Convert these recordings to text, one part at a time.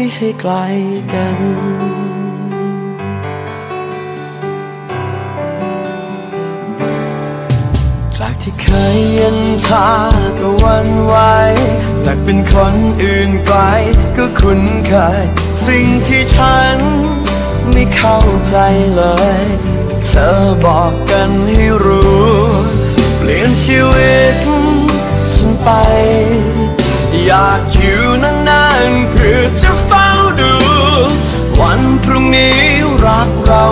ไม่ให้ไกลกัน จากที่เคยย็นชาก็วันไหวจากเป็นคนอื่นไกลก็คุ้นเคย สิ่งที่ฉันไม่เข้าใจเลย เธอบอกกันให้รู้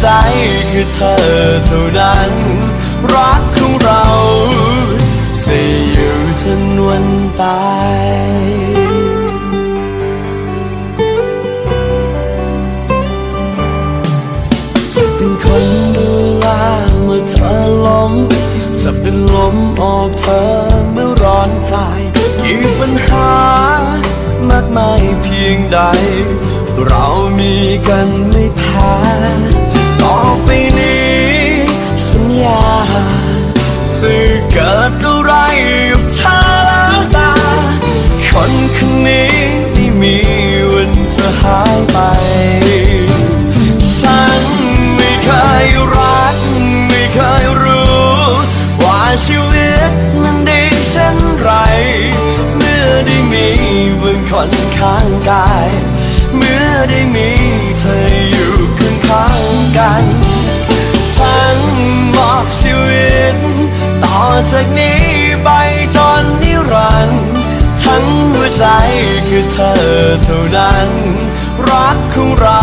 ใจคือเธอเท่านั้น รักของเรา จะอยู่จนวันตายจะเป็นคนดูแลเมื่อเธอล้มจะเป็นลมโอบเธอเมื่อร้อนใจยิ่งปัญหามากมายเพียงใด เรามีกันไม่แพ้ ชีวิตนั้นดีเช่นไร เมื่อได้มีมึงคนข้างกาย เมื่อได้มีเธออยู่ข้างข้างๆกัน ฉันมอบชีวิต ต่อจากนี้ไปจนนิรันดร์ทั้งหัวใจคือเธอเท่านั้น รักของเรา